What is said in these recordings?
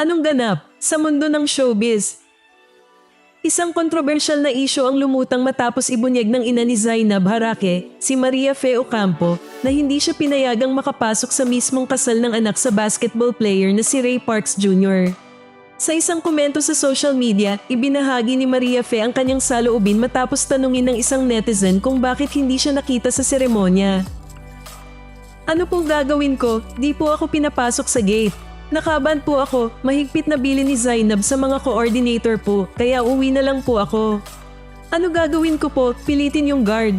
Anong ganap sa mundo ng showbiz? Isang kontrobersyal na isyo ang lumutang matapos ibunyag ng ina ni Zainab Harake, si Maria Fe Ocampo, na hindi siya pinayagang makapasok sa mismong kasal ng anak sa basketball player na si Ray Parks Jr. Sa isang komento sa social media, ibinahagi ni Maria Fe ang kanyang saloobin matapos tanungin ng isang netizen kung bakit hindi siya nakita sa seremonya. Ano pong gagawin ko? Di po ako pinapasok sa gate. Nakaban po ako, mahigpit na bili ni Zainab sa mga coordinator po, kaya uwi na lang po ako. Ano gagawin ko po? Pilitin yung guard.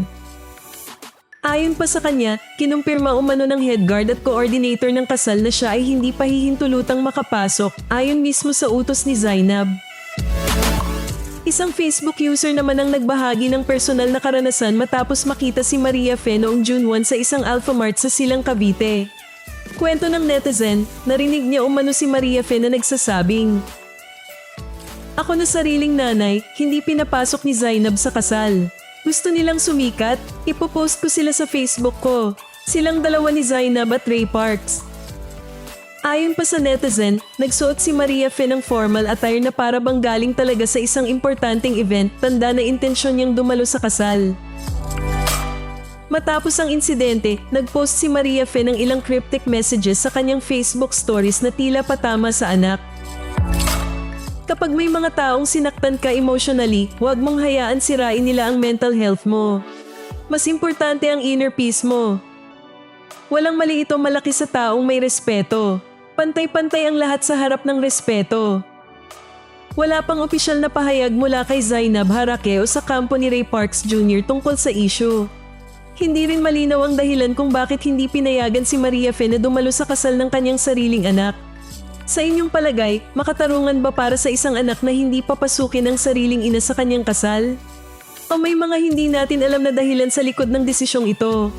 Ayon pa sa kanya, kinumpirma umano ng head guard at coordinator ng kasal na siya ay hindi pa hihintulutang makapasok ayon mismo sa utos ni Zainab. Isang Facebook user naman ang nagbahagi ng personal na karanasan matapos makita si Maria Fe noong June 1 sa isang Alphamart sa Silang Cavite. Kwento ng netizen, narinig niya umano si Maria Fe na nagsasabing, Ako na sariling nanay, hindi pinapasok ni Zainab sa kasal. Gusto nilang sumikat, ipopost ko sila sa Facebook ko. Silang dalawa ni Zainab at Ray Parks. Ayon pa sa netizen, nagsuot si Maria Fe ng formal attire na para bang galing talaga sa isang importanteng event tanda na intensyon niyang dumalo sa kasal. Matapos ang insidente, nagpost si Maria Fe ng ilang cryptic messages sa kanyang Facebook stories na tila patama sa anak. Kapag may mga taong sinaktan ka emotionally, huwag mong hayaan sirain nila ang mental health mo. Mas importante ang inner peace mo. Walang mali ito malaki sa taong may respeto. Pantay-pantay ang lahat sa harap ng respeto. Wala pang opisyal na pahayag mula kay Zainab Harake o sa kampo ni Ray Parks Jr. tungkol sa issue. Hindi rin malinaw ang dahilan kung bakit hindi pinayagan si Maria Fe na dumalo sa kasal ng kanyang sariling anak. Sa inyong palagay, makatarungan ba para sa isang anak na hindi papasukin ang sariling ina sa kanyang kasal? O may mga hindi natin alam na dahilan sa likod ng desisyong ito?